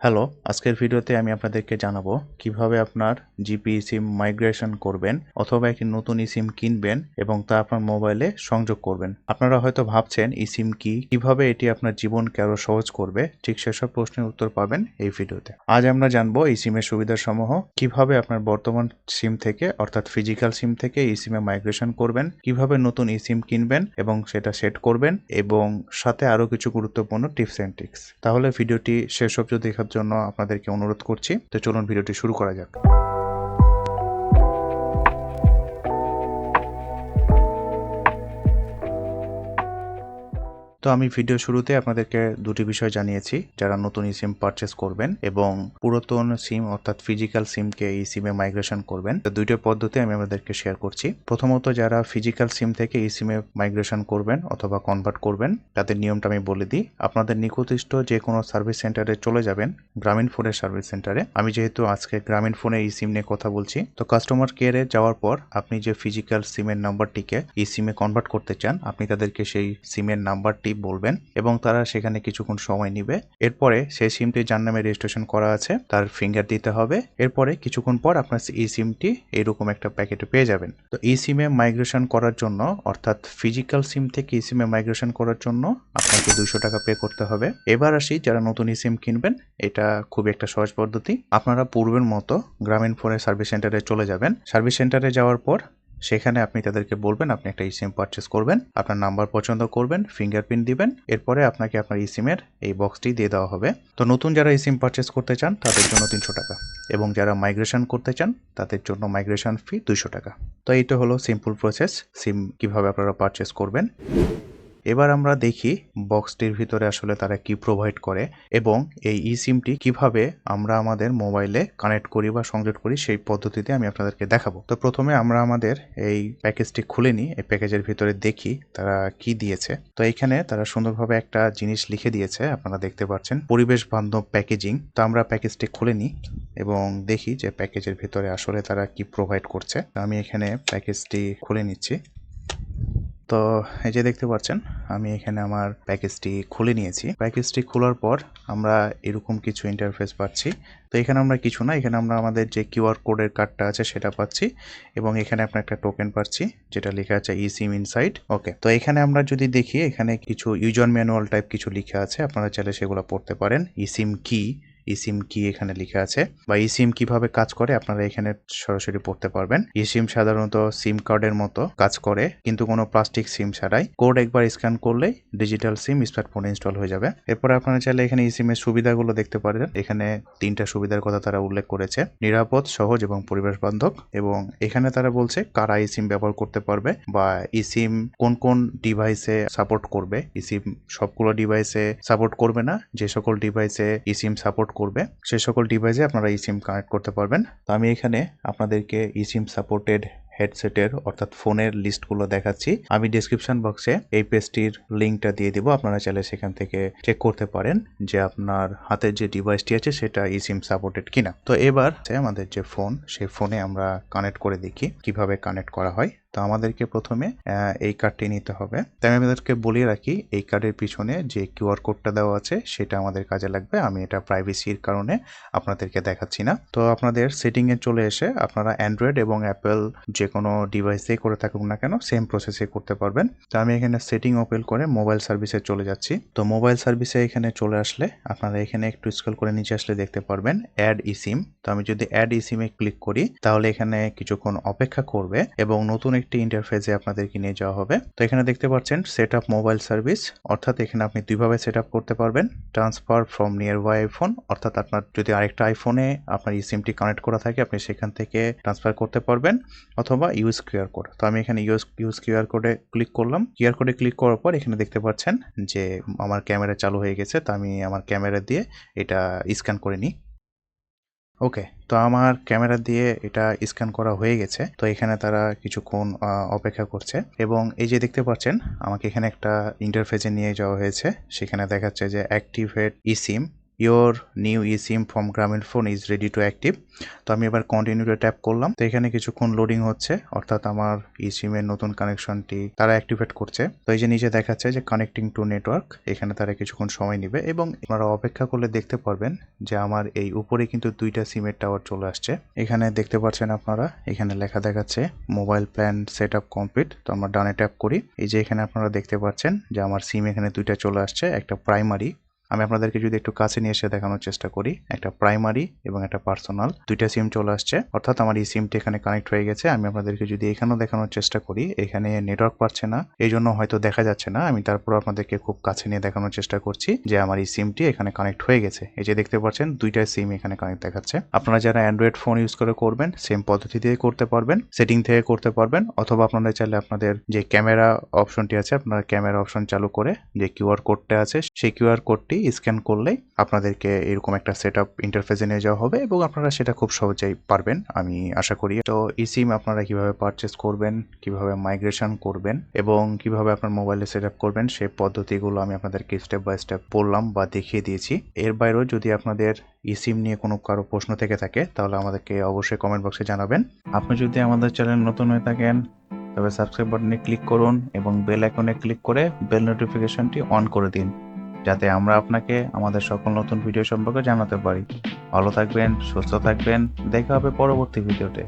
Hello, আজকের ভিডিওতে আমি আপনাদেরকে জানাব কীভাবে আপনার জিপি সিম মাইগ্রেশন করবেন অথবা একটি নতুন সিম কিনবেন এবং তা আপনার মোবাইলে সংযোগ করবেন। আপনারা হয়তো ভাবছেন সিম কি? কীভাবে এটি আপনার জীবনকে আরও সহজ করবে? ঠিক সেসব প্রশ্নের উত্তর পাবেন এই ভিডিওতে। আজ আমরা জানব এই সিমের সুবিধাসমূহ, কীভাবে আপনার বর্তমান সিম থেকে, অর্থাৎ ফিজিক্যাল সিম থেকে এই সিমে মাইগ্রেশন করবেন, কীভাবে নতুন ই সিম কিনবেন এবং সেটা সেট করবেন, এবং সাথে আরও কিছু গুরুত্বপূর্ণ টিপস অ্যান্ড ট্রিক্স। তাহলে ভিডিওটি শেষ অবধি দেখার জন্য আপনাদেরকে অনুরোধ করছি। তো চলুন ভিডিওটি শুরু করা যাক। তো আমি ভিডিও শুরুতে আপনাদেরকে দুটি বিষয় জানিয়েছি, যারা নতুন সিম পারচেস করবেন এবং পুরাতন সিম অর্থাৎ ফিজিক্যাল সিমকে এই সিমে মাইগ্রেশন করবেন। তো দুইটা পদ্ধতি আমি আপনাদেরকে শেয়ার করছি। প্রথমত, যারা ফিজিক্যাল সিম থেকে এই সিমে মাইগ্রেশন করবেন অথবা কনভার্ট করবেন, তাদের নিয়মটা আমি বলে দিই। আপনাদের নিকটস্থ যে কোনো সার্ভিস সেন্টারে চলে যাবেন, গ্রামীণ ফোনের সার্ভিস সেন্টারে আমি যেহেতু আজকে গ্রামীণ ফোনে এই সিম নিয়ে কথা বলছি, তো কাস্টমার কেয়ারে যাওয়ার পর আপনি যে ফিজিক্যাল সিমের নাম্বারটিকে এই সিমে কনভার্ট করতে চান, আপনি তাদেরকে সেই সিমের নাম্বারটি বলবেন এবং তারা সেখানে কিছুক্ষণ সময় নিবে। এরপরে সেই সিমটি যার নামে রেজিস্ট্রেশন করা আছে, তার ফিঙ্গার দিতে হবে। এরপরে কিছুক্ষণ পর আপনার এই সিমটি এরকম একটা প্যাকেটে পেয়ে যাবেন। তো এই সিমে মাইগ্রেশন করার জন্য, অর্থাৎ ফিজিক্যাল সিম থেকে এই সিমে মাইগ্রেশন করার জন্য আপনাকে দুশো টাকা পে করতে হবে। এবার আসি যারা নতুন সিম কিনবেন, এটা খুব একটা সহজ পদ্ধতি। আপনারা পূর্বের মতো গ্রামীণ ফোনের সার্ভিস সেন্টারে চলে যাবেন। সার্ভিস সেন্টারে যাওয়ার পর সেখানে আপনি তাদেরকে বলবেন, আপনি একটা সিম পারচেস করবেন, আপনার নাম্বার পছন্দ করবেন ফিঙ্গারপ্রিন্ট দিবেন, এরপরে আপনাকে আপনার সিমের এই বক্সটি দিয়ে দেওয়া হবে। তো নতুন যারা সিম পারচেস করতে চান, তাদের জন্য তিনশো টাকা। এবং যারা মাইগ্রেশন করতে চান, তাদের জন্য মাইগ্রেশন ফি দুইশো টাকা। তো এইটা হলো সিম্পল প্রসেস সিম কীভাবে আপনারা পারচেস করবেন। এবার আমরা দেখি বক্সটির ভিতরে আসলে তারা কি প্রোভাইড করে এবং এই ই সিমটি কীভাবে আমরা আমাদের মোবাইলে কানেক্ট করি বা সংযোগ করি সেই পদ্ধতিতে আমি আপনাদেরকে দেখাবো। তো প্রথমে আমরা আমাদের এই প্যাকেজটি খুলে নিই। এই প্যাকেজের ভিতরে দেখি তারা কি দিয়েছে। তো এখানে তারা সুন্দরভাবে একটা জিনিস লিখে দিয়েছে, আপনারা দেখতে পাচ্ছেন, পরিবেশ বান্ধব প্যাকেজিং তো আমরা প্যাকেজটি খুলে নিই এবং দেখি যে প্যাকেজের ভিতরে আসলে তারা কি প্রোভাইড করছে। আমি এখানে প্যাকেজটি খুলে নিচ্ছি। তো এই যে দেখতে পাচ্ছেন, আমি এখানে আমার প্যাকেজটি খুলে নিয়েছি। প্যাকেজটি খোলার পর আমরা এরকম কিছু ইন্টারফেস পাচ্ছি। তো এখানে আমরা কিছু না, এখানে আমরা আমাদের যে কিউআর কোডের কার্ডটা আছে সেটা পাচ্ছি এবং এখানে আপনার একটা টোকেন পাচ্ছি যেটা লেখা আছে ই সিম ইনসাইড ওকে তো এখানে আমরা যদি দেখি, এখানে কিছু ইউজার ম্যানুয়াল টাইপ কিছু লেখা আছে, আপনারা চাইলে সেগুলো পড়তে পারেন। ই সিম কি ইসিম কি এখানে লেখা আছে বা ইসিম কীভাবে কাজ করে আপনারা এখানে সরাসরি পড়তে পারবেন। ইসিম সাধারণত সিম কার্ডের মতো কাজ করে, কিন্তু কোনো প্লাস্টিক সিম ছাড়াই। কোড একবার স্ক্যান করলেই ডিজিটাল সিম স্মার্টফোনে ইনস্টল হয়ে যাবে। এরপর আপনারা চাইলে এখানে ইসিমের সুবিধাগুলো দেখতে পারেন। এখানে তিনটা সুবিধার কথা তারা উল্লেখ করেছে। নিরাপদ, সহজ এবং পরিবেশ বান্ধব এবং এখানে তারা বলছে কারা ইসিম ব্যবহার করতে পারবে বা ইসিম কোন কোন ডিভাইসে সাপোর্ট করবে। ইসিম সবগুলো ডিভাইসে সাপোর্ট করবে না। যে সকল ডিভাইসে ইসিম সাপোর্ট করবে সে সকল ডিভাইসে আপনারা ই সিম কানেক্ট করতে পারবেন। তো আমি এখানে আপনাদেরকে ই সিম সাপোর্টেড হেডসেটের অর্থাৎ ফোনের লিস্টগুলো দেখাচ্ছি। আমি ডিসক্রিপশন বক্সে এই পেজটির লিঙ্কটা দিয়ে দিব, আপনারা চাইলে সেখান থেকে চেক করতে পারেন যে আপনার হাতের যে ডিভাইসটি আছে, সেটা ই সিম সাপোর্টেড কিনা। তো এবার আমাদের যে ফোন সেই ফোনে আমরা কানেক্ট করে দেখি, কীভাবে কানেক্ট করা হয়। তো আমাদেরকে প্রথমে এই কার্ডটি নিতে হবে। তাই আমি আমাদেরকে বলিয়ে রাখি, এই কার্ডের পিছনে যে কিউআর কোডটা দেওয়া আছে, সেটা আমাদের কাজে লাগবে। আমি এটা প্রাইভেসির কারণে আপনাদেরকে দেখাচ্ছি না। তো আপনাদের সেটিংয়ে চলে এসে আপনারা অ্যান্ড্রয়েড এবং অ্যাপেল যে কোনো ডিভাইসে করে থাকুক না কেন সেম প্রসেসে করতে পারবেন। তো আমি এখানে সেটিং ওপেন করে মোবাইল সার্ভিসে চলে যাচ্ছি। তো মোবাইল সার্ভিসে এখানে চলে আসলে আপনারা এখানে একটু স্ক্রল করে নিচে আসলে দেখতে পারবেন অ্যাড ইসিম তো আমি যদি অ্যাড ইসিমে ক্লিক করি, তাহলে এখানে কিছুক্ষণ অপেক্ষা করবে এবং নতুন একটি ইন্টারফেসে আপনাদেরকে নিয়ে যাওয়া হবে। তো এখানে দেখতে পাচ্ছেন সেট আপ মোবাইল সার্ভিস অর্থাৎ এখানে আপনি দুইভাবে সেট আপ করতে পারবেন। Transfer from nearby iPhone অর্থাৎ আপনার যদি আরেকটা আইফোনে আপনার এই সিমটি কানেক্ট করা থাকে, আপনি সেখান থেকে ট্রান্সফার করতে পারবেন, অথবা ইউজ কিউআর কোড তো আমি এখানে ইউজ ইউজ কিউআর কোডে ক্লিক করলাম। কিউআর কোডে ক্লিক করার পর এখানে দেখতে পাচ্ছেন যে আমার ক্যামেরা চালু হয়ে গেছে, তো আমি আমার ক্যামেরা দিয়ে এটা স্ক্যান করে নিই। ওকে তো আমার ক্যামেরা দিয়ে এটা স্ক্যান করা হয়ে গেছে। তো এখানে তারা কিছুক্ষণ অপেক্ষা করছে এবং এই যে দেখতে পাচ্ছেন, আমাকে এখানে একটা ইন্টারফেসে নিয়ে যাওয়া হয়েছে। সেখানে দেখাচ্ছে যে activate eSIM SIM your new e SIM from Grameenphone is ready to active তো আমি এবার কন্টিনিউতে ট্যাপ করলাম। তো এখানে কিছুক্ষণ লোডিং হচ্ছে, অর্থাৎ আমার ই সিমের নতুন কানেকশনটি তারা অ্যাক্টিভেট করছে। তো এই যে নিচে দেখাচ্ছে যে কানেক্টিং টু নেটওয়ার্ক এখানে তারা কিছুক্ষণ সময় নেবে এবং আপনারা অপেক্ষা করলে দেখতে পারবেন যে আমার এই উপরে কিন্তু দুইটা সিমের টাওয়ার চলে আসছে। এখানে দেখতে পাচ্ছেন আপনারা, এখানে লেখা দেখাচ্ছে mobile plan set up complete তো আমরা ডানে ট্যাপ করি। এই যে এখানে আপনারা দেখতে পাচ্ছেন যে আমার সিম এখানে দুইটা চলে আসছে, একটা প্রাইমারি আমি আপনাদেরকে যদি একটু কাছে নিয়ে এসে দেখানোর চেষ্টা করি, একটা প্রাইমারি এবং একটা পার্সোনাল দুইটা সিম চলে আসছে। অর্থাৎ আমার এই সিমটি এখানে কানেক্ট হয়ে গেছে। আমি আপনাদেরকে যদি এখানেও দেখানোর চেষ্টা করি, এখানে নেটওয়ার্ক পাচ্ছে না। এই জন্য হয়তো দেখা যাচ্ছে না। আমি তারপর আপনাদেরকে খুব কাছে নিয়ে দেখানোর চেষ্টা করছি যে আমার এই সিমটি এখানে কানেক্ট হয়ে গেছে। এই যে দেখতে পাচ্ছেন, দুইটা সিম এখানে কানেক্ট দেখাচ্ছে। আপনারা যারা অ্যান্ড্রয়েড ফোন ইউজ করে করবেন সেম পদ্ধতি দিয়ে করতে পারবেন সেটিং থেকে করতে পারবেন, অথবা আপনারা চাইলে আপনাদের যে ক্যামেরা অপশনটি আছে, আপনারা ক্যামেরা অপশন চালু করে যে কিউআর কোডটা আছে, সেই কিউআর কোডটি স্ক্যান করলেই আপনাদেরকে এরকম একটা সেট আপ ইন্টারফেসে নিয়ে যাওয়া হবে এবং আপনারা সেটা খুব সহজেই পারবেন, আমি আশা করি। তো এই সিম আপনারা কীভাবে পারচেস করবেন, কীভাবে মাইগ্রেশন করবেন এবং কীভাবে আপনার মোবাইলে সেট আপ করবেন, সেই পদ্ধতিগুলো আমি আপনাদেরকে স্টেপ বাই স্টেপ বললাম বা দেখিয়ে দিয়েছি। এর বাইরেও যদি আপনাদের ই সিম নিয়ে কোনো কারও প্রশ্ন থেকে থাকে, তাহলে আমাদেরকে অবশ্যই কমেন্ট বক্সে জানাবেন। আপনি যদি আমাদের চ্যানেল নতুন হয়ে থাকেন, তবে সাবস্ক্রাইব বাটনে ক্লিক করুন এবং বেল আইকনে ক্লিক করে বেল নোটিফিকেশনটি অন করে দিন। যাতে আমরা আপনাকে আমাদের সকল নতুন ভিডিও সম্পর্কে জানাতে পারি। ভালো থাকবেন, সুস্থ থাকবেন। দেখা হবে পরবর্তী ভিডিওতে